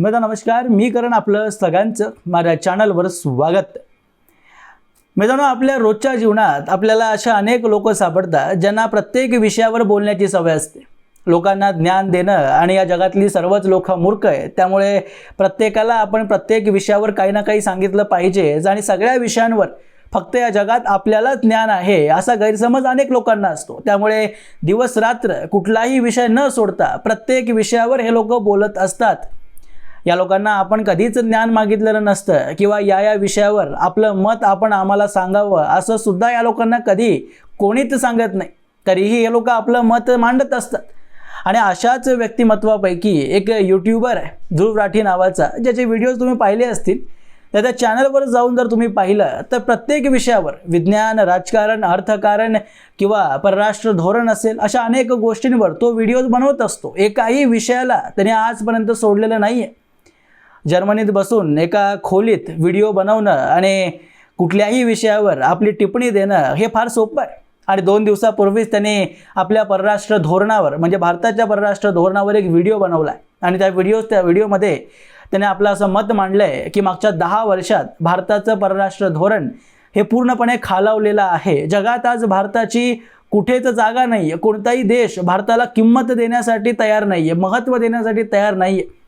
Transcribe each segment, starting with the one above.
माझा नमस्कार. मी करण आपलं सगळ्यांचं माझ्या चॅनलवर स्वागत. मित्रांनो आपल्या रोजच्या जीवनात आपल्याला अशा अनेक लोक सापडतात ज्यांना प्रत्येक विषयावर बोलण्याची सवय असते. लोकांना ज्ञान देणं आणि या जगातली सर्वच लोक मूर्ख आहेत. त्यामुळे प्रत्येकाला आपण प्रत्येक विषयावर काही ना काही सांगितलं पाहिजेच आणि सगळ्या विषयांवर फक्त या जगात आपल्यालाच ज्ञान आहे असा गैरसमज अनेक लोकांना असतो. त्यामुळे दिवस रात्र कुठलाही विषय न सोडता प्रत्येक विषयावर हे लोक बोलत असतात. या लोकांना आपण कधीच ज्ञान मागितलेलं नसतं किंवा या या विषयावर आपलं मत आपण आम्हाला सांगावं असं सुद्धा या लोकांना कधी कोणीच सांगत नाही. तरीही हे लोक आपलं मत मांडत असतात. आणि अशाच व्यक्तिमत्वापैकी एक यूट्यूबर आहे ध्रुव राठी नावाचा ज्याचे व्हिडिओज तुम्ही पाहिले असतील. त्याच्या चॅनलवर जाऊन जर तुम्ही पाहिलं तर प्रत्येक विषयावर विज्ञान राजकारण अर्थकारण किंवा परराष्ट्र धोरण असेल अशा अनेक गोष्टींवर तो व्हिडिओज बनवत असतो. एकाही विषयाला त्याने आजपर्यंत सोडलेलं नाही आहे जर्मनीत बसून एका खोलीत व्हिडिओ बनवणं आणि कुठल्याही विषयावर आपली टिप्पणी देणं हे फार सोपं आहे. आणि दोन दिवसापूर्वीच त्याने आपल्या परराष्ट्र धोरणावर म्हणजे भारताच्या परराष्ट्र धोरणावर एक व्हिडिओ बनवला आहे आणि त्या व्हिडिओ त्या व्हिडिओमध्ये त्याने आपलं असं मत मांडलं आहे की मागच्या दहा वर्षात भारताचं परराष्ट्र धोरण हे पूर्णपणे खालावलेलं आहे. जगात आज भारताची कुठेच जागा नाही आहे कोणताही देश भारताला किंमत देण्यासाठी तयार नाही आहे महत्त्व देण्यासाठी तयार नाही आहे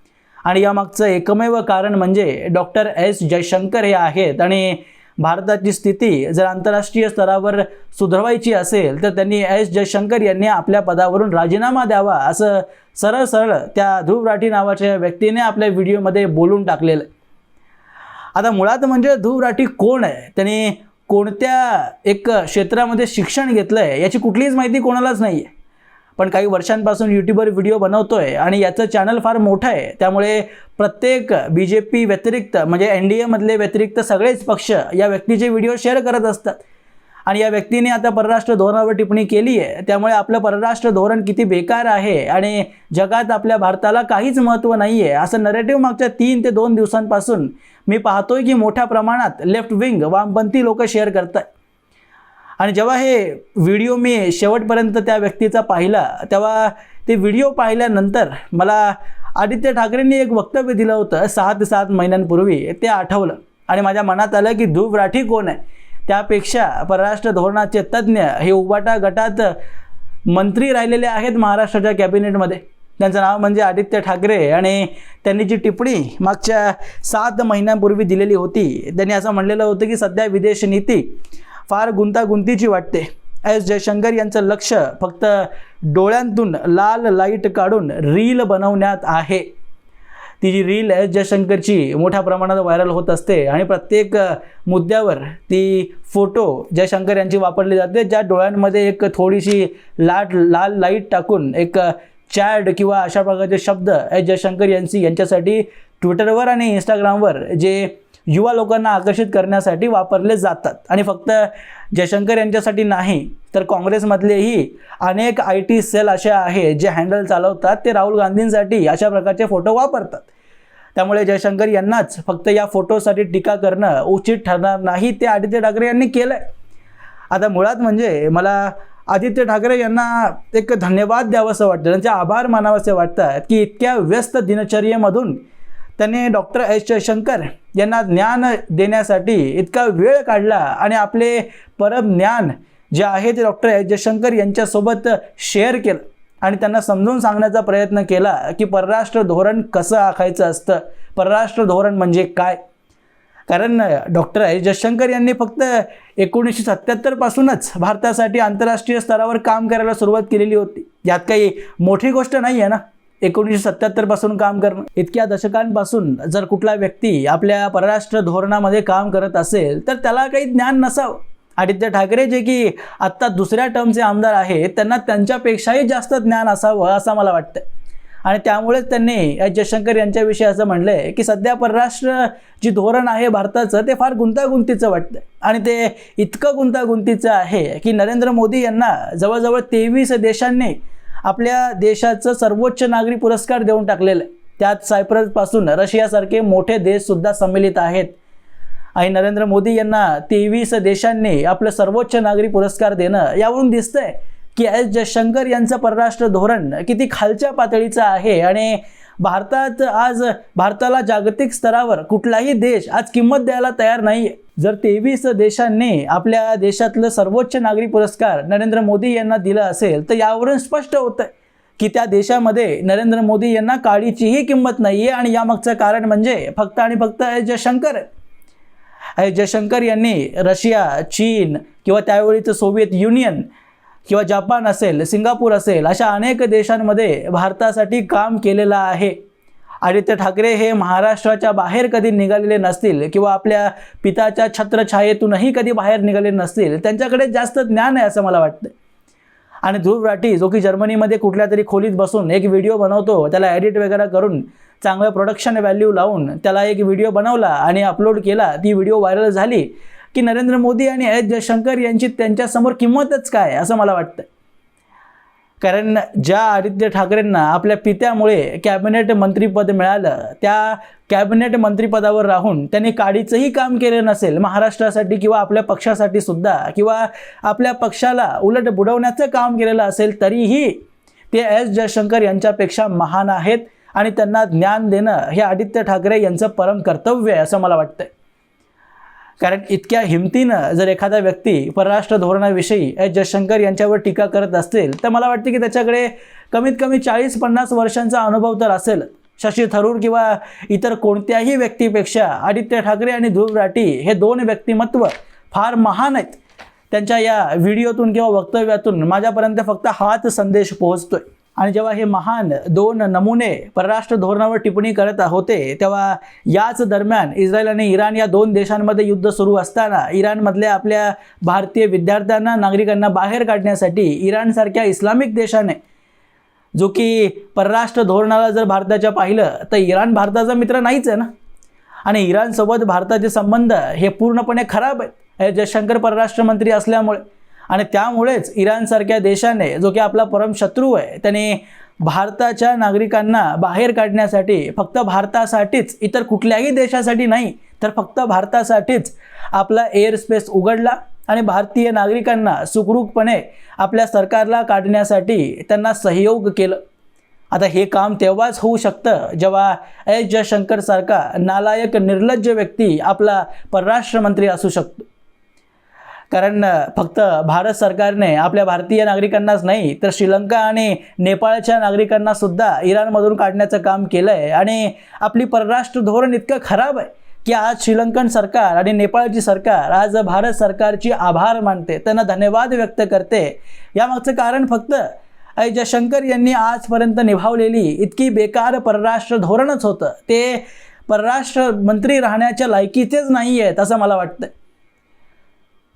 आणि यामागचं एकमेव कारण म्हणजे डॉक्टर एस जयशंकर हे आहेत. आणि भारताची स्थिती जर आंतरराष्ट्रीय स्तरावर सुधारवायची असेल तर त्यांनी एस जयशंकर यांनी आपल्या पदावरून राजीनामा द्यावा असं सरळ सरळ त्या ध्रुव राठी नावाच्या व्यक्तीने आपल्या व्हिडिओमध्ये बोलून टाकलेलं आता मुळात म्हणजे ध्रुव राठी कोण आहे? त्यांनी कोणत्या एक क्षेत्रामध्ये शिक्षण घेतलं आहे याची कुठलीच माहिती कोणालाच नाही आहे पण काही वर्षांपासून यूट्यूबवर व्हिडिओ बनवतो आहे आणि याचं चॅनल फार मोठं आहे. त्यामुळे प्रत्येक बी जे पी व्यतिरिक्त म्हणजे एन डी एमधले व्यतिरिक्त सगळेच पक्ष या व्यक्तीचे व्हिडिओ शेअर करत असतात. आणि या व्यक्तीने आता परराष्ट्र धोरणावर टिप्पणी केली आहे. त्यामुळे आपलं परराष्ट्र धोरण किती बेकार आहे आणि जगात आपल्या भारताला काहीच महत्त्व नाही आहे असं नरेटिव्ह मागच्या तीन ते दोन दिवसांपासून मी पाहतोय की मोठ्या प्रमाणात लेफ्ट विंग वामपंथी लोक शेअर करतात आणि जेव्हा हे व्हिडिओ मी शेवटपर्यंत त्या व्यक्तीचा पाहिला तेव्हा ते व्हिडिओ पाहिल्यानंतर मला आदित्य ठाकरेंनी एक वक्तव्य दिलं होतं सहा ते सात महिन्यांपूर्वी. ते आठवलं आणि माझ्या मनात आलं की ध्रुव राठी कोण आहे? त्यापेक्षा परराष्ट्र धोरणाचे तज्ज्ञ हे उबाटा गटात मंत्री राहिलेले आहेत महाराष्ट्राच्या कॅबिनेटमध्ये. त्यांचं नाव म्हणजे आदित्य ठाकरे आणि त्यांनी जी टिप्पणी मागच्या सात महिन्यांपूर्वी दिलेली होती त्यांनी असं म्हणलेलं होतं की सध्या विदेश नीती फार गुंतागुंतीची वाटते. एस जयशंकर यांचं लक्ष फक्त डोळ्यांतून लाल लाइट काढून रील बनवण्यात आहे. ती जी रील एस जयशंकरची मोठ्या प्रमाणात व्हायरल होत असते आणि प्रत्येक मुद्द्यावर ती फोटो जयशंकर यांची वापरली जाते ज्या डोळ्यांमध्ये एक थोडीशी लाट लाल लाइट टाकून एक चॅड किंवा अशा प्रकारचे शब्द एस जयशंकर यांची यांच्यासाठी ट्विटरवर आणि इंस्टाग्रामवर जे युवा लोकांना आकर्षित करण्यासाठी वापरले जातात. आणि फक्त जयशंकर यांच्यासाठी नाही तर काँग्रेसमधलेही अनेक आय टी सेल असे आहे जे हँडल चालवतात. ते राहुल गांधींसाठी अशा प्रकारचे फोटो वापरतात. त्यामुळे जयशंकर यांनाच फक्त या फोटोसाठी टीका करणं उचित ठरणार नाही ते आदित्य ठाकरे यांनी केलं आहे आता मुळात म्हणजे मला आदित्य ठाकरे यांना एक धन्यवाद द्यावंसं वाटतं. त्यांचे आभार मानावेसे वाटतात की इतक्या व्यस्त दिनचर्येमधून त्यांनी डॉक्टर एस जयशंकर यांना ज्ञान देण्यासाठी इतका वेळ काढला आणि आपले परम ज्ञान जे आहे ते डॉक्टर एस जयशंकर यांच्यासोबत शेअर केलं. आणि त्यांना समजून सांगण्याचा प्रयत्न केला की परराष्ट्र धोरण कसं आखायचं असतं? परराष्ट्र धोरण म्हणजे काय? कारण डॉक्टर एस जयशंकर यांनी फक्त एकोणीसशे सत्याहत्तरपासूनच भारतासाठी आंतरराष्ट्रीय स्तरावर काम करायला सुरुवात केलेली होती. यात काही मोठी गोष्ट नाही आहे ना? एकोणीसशे सत्याहत्तरपासून काम करणं. इतक्या दशकांपासून जर कुठला व्यक्ती आपल्या परराष्ट्र धोरणामध्ये काम करत असेल तर त्याला काही ज्ञान नसावं. आदित्य ठाकरे जे की आत्ता दुसऱ्या टर्मचे आमदार आहेत त्यांना त्यांच्यापेक्षाही जास्त ज्ञान असावं असं मला वाटतं आणि त्यामुळेच त्यांनी एस जयशंकर यांच्याविषयी असं म्हणलंय आहे की सध्या परराष्ट्र जी धोरण आहे भारताचं ते फार गुंतागुंतीचं वाटतं आणि ते इतकं गुंतागुंतीचं आहे की नरेंद्र मोदी यांना जवळजवळ तेवीस देशांनी आपल्या देशाचं सर्वोच्च नागरी पुरस्कार देऊन टाकलेलं आहे. त्यात सायप्रसपासून रशियासारखे मोठे देशसुद्धा सम्मिलित आहेत. आणि नरेंद्र मोदी यांना तेवीस देशांनी आपलं सर्वोच्च नागरी पुरस्कार देणं यावरून दिसतंय की एस जयशंकर यांचं परराष्ट्र धोरण किती खालच्या पातळीचं आहे आणि भारतात आज भारताला जागतिक स्तरावर कुठलाही देश आज किंमत द्यायला तयार नाही आहे जर तेवीस देशांनी आपल्या देशातलं सर्वोच्च नागरी पुरस्कार नरेंद्र मोदी यांना दिला असेल तर यावरून स्पष्ट होतं की त्या देशामध्ये नरेंद्र मोदी यांना काळीचीही किंमत नाही आहे आणि यामागचं कारण म्हणजे फक्त आणि फक्त जयशंकर. आहे जयशंकर यांनी रशिया चीन किंवा त्यावेळीचं सोव्हिएत युनियन किंवा जपान असेल सिंगापूर असेल अशा अनेक देशांमध्ये भारतासाठी काम केलेलं आहे. आदित्य ठाकरे हे महाराष्ट्राच्या बाहेर कधी निघालेले नसतील किंवा आपल्या पिताच्या छत्रछायेतूनही कधी बाहेर निघाले नसतील त्यांच्याकडे जास्त ज्ञान आहे असं मला वाटतं आणि ध्रुव राठी जो की जर्मनीमध्ये कुठल्या तरी खोलीत बसून एक व्हिडिओ बनवतो त्याला एडिट वगैरे करून चांगलं प्रोडक्शन व्हॅल्यू लावून त्याला एक व्हिडिओ बनवला आणि अपलोड केला ती व्हिडिओ व्हायरल झाली की नरेंद्र मोदी आणि एस जयशंकर यांची त्यांच्यासमोर किंमतच काय असं मला वाटतं कारण ज्या आदित्य ठाकरेंना आपल्या पित्यामुळे कॅबिनेट मंत्रीपद मिळालं त्या कॅबिनेट मंत्रीपदावर राहून त्यांनी काडीचंही काम केलं नसेल महाराष्ट्रासाठी किंवा आपल्या पक्षासाठी सुद्धा किंवा आपल्या पक्षाला उलट बुडवण्याचं काम केलेलं असेल तरीही ते एस जयशंकर यांच्यापेक्षा महान आहेत आणि त्यांना ज्ञान देणं हे आदित्य ठाकरे यांचं परम कर्तव्य आहे असं मला वाटतं कारण इतक्या हिमतीनं जर एखादा व्यक्ती परराष्ट्र धोरणाविषयी एस जयशंकर यांच्यावर टीका करत असतील तर मला वाटते की त्याच्याकडे कमीत कमी चाळीस पन्नास वर्षांचा अनुभव तर असेल. शशी थरूर किंवा इतर कोणत्याही व्यक्तीपेक्षा आदित्य ठाकरे आणि ध्रुव राठी हे दोन व्यक्तिमत्व फार महान आहेत. त्यांच्या या व्हिडिओतून किंवा वक्तव्यातून माझ्यापर्यंत फक्त हाच संदेश पोहोचतोय. आणि जेव्हा हे महान दोन नमुने परराष्ट्र धोरणावर टिप्पणी करत होते तेव्हा याच दरम्यान इस्रायल आणि इराण या दोन देशांमध्ये युद्ध सुरू असताना इराणमधल्या आपल्या भारतीय विद्यार्थ्यांना नागरिकांना बाहेर काढण्यासाठी इराणसारख्या इस्लामिक देशाने जो की परराष्ट्र धोरणाला जर भारताच्या पाहिलं तर इराण भारताचा मित्र नाहीच आहे ना? आणि इराणसोबत भारताचे संबंध हे पूर्णपणे खराब आहेत. जयशंकर परराष्ट्र मंत्री असल्यामुळे आणि त्यामुळेच इराणसारख्या देशाने जो की आपला परम शत्रू आहे त्याने भारताच्या नागरिकांना बाहेर काढण्यासाठी फक्त भारतासाठीच इतर कुठल्याही देशासाठी नाही तर फक्त भारतासाठीच आपला एअर स्पेस उघडला आणि भारतीय नागरिकांना सुखरूपपणे आपल्या सरकारला काढण्यासाठी त्यांना सहयोग केलं. आता हे काम तेव्हाच होऊ शकतं जेव्हा एस. जयशंकरसारखा नालायक निर्लज्ज व्यक्ती आपला परराष्ट्र मंत्री असू शकतो. कारण फक्त भारत सरकारने आपल्या भारतीय नागरिकांनाच नाही तर श्रीलंका आणि नेपाळच्या नागरिकांना सुद्धा इराणमधून काढण्याचं काम केलं आहे आणि आपली परराष्ट्र धोरण इतकं खराब आहे की आज श्रीलंकन सरकार आणि नेपाळची सरकार आज भारत सरकारची आभार मानते त्यांना धन्यवाद व्यक्त करते. यामागचं कारण फक्त जयशंकर यांनी आजपर्यंत निभावलेली इतकी बेकार परराष्ट्र धोरणच होतं. ते परराष्ट्र मंत्री राहण्याच्या लायकीचेच नाही आहेत असं मला वाटतं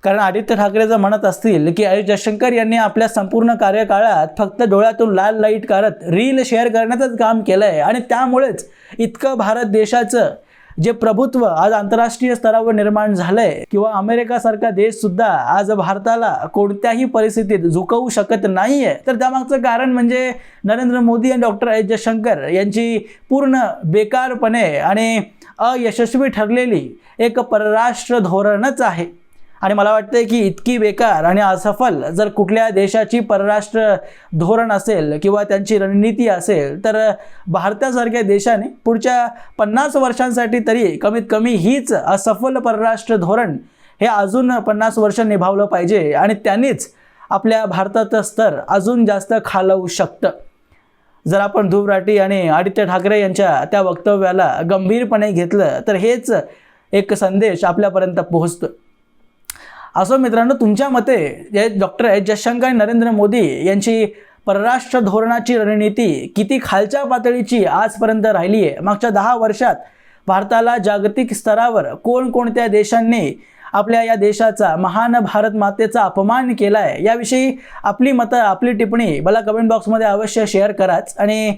कारण आदित्य ठाकरे जर म्हणत असतील की अय जयशंकर यांनी आपल्या संपूर्ण कार्यकाळात फक्त डोळ्यातून लाल लाइट करत रील शेअर करण्याचंच काम केलं आहे आणि त्यामुळेच इतकं भारत देशाचं जे प्रभुत्व आज आंतरराष्ट्रीय स्तरावर निर्माण झालंय किंवा अमेरिकासारखा देश सुद्धा आज भारताला कोणत्याही परिस्थितीत झुकवू शकत नाहीये. तर त्यामागचं कारण म्हणजे नरेंद्र मोदी आणि डॉक्टर एस जयशंकर यांची पूर्ण बेकारपणे आणि अयशस्वी ठरलेली एक परराष्ट्र धोरणच आहे. आणि मला वाटतं की इतकी बेकार आणि असफल जर कुठल्या देशाची परराष्ट्र धोरण असेल किंवा त्यांची रणनीती असेल तर भारतासारख्या देशाने पुढच्या पन्नास वर्षांसाठी तरी कमीत कमी हीच असफल परराष्ट्र धोरण हे अजून पन्नास वर्ष निभावलं पाहिजे आणि त्यांनीच आपल्या भारताचं स्तर अजून जास्त खालवू शकतं. जर आपण ध्रुव राठी आणि आदित्य ठाकरे यांच्या त्या वक्तव्याला गंभीरपणे घेतलं तर हेच एक संदेश आपल्यापर्यंत पोहोचतो असं मित्रांनो तुमच्या मते जे डॉक्टर एस जयशंकर आणि नरेंद्र मोदी यांची परराष्ट्र धोरणाची रणनीती किती खालच्या पातळीची आजपर्यंत राहिली आहे? मागच्या दहा वर्षात भारताला जागतिक स्तरावर कोणकोणत्या देशांनी आपल्या या देशाचा महान भारत मातेचा अपमान केला आहे याविषयी आपली मतं आपली टिप्पणी मला कमेंट बॉक्समध्ये अवश्य शेअर कराच. आणि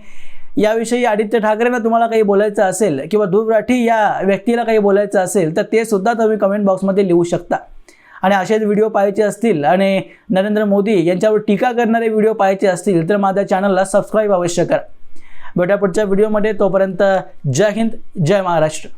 याविषयी आदित्य ठाकरेंना तुम्हाला काही बोलायचं असेल किंवा दूरराठी या व्यक्तीला काही बोलायचं असेल तर ते सुद्धा तुम्ही कमेंट बॉक्समध्ये लिहू शकता. आणि असेच व्हिडिओ पाहायचे असतील आणि नरेंद्र मोदी यांच्यावर टीका करणारे व्हिडिओ पाहायचे असतील तर माझ्या चॅनलला सबस्क्राईब अवश्य करा. भेटा पुढच्या व्हिडिओमध्ये तोपर्यंत जय हिंद जय महाराष्ट्र.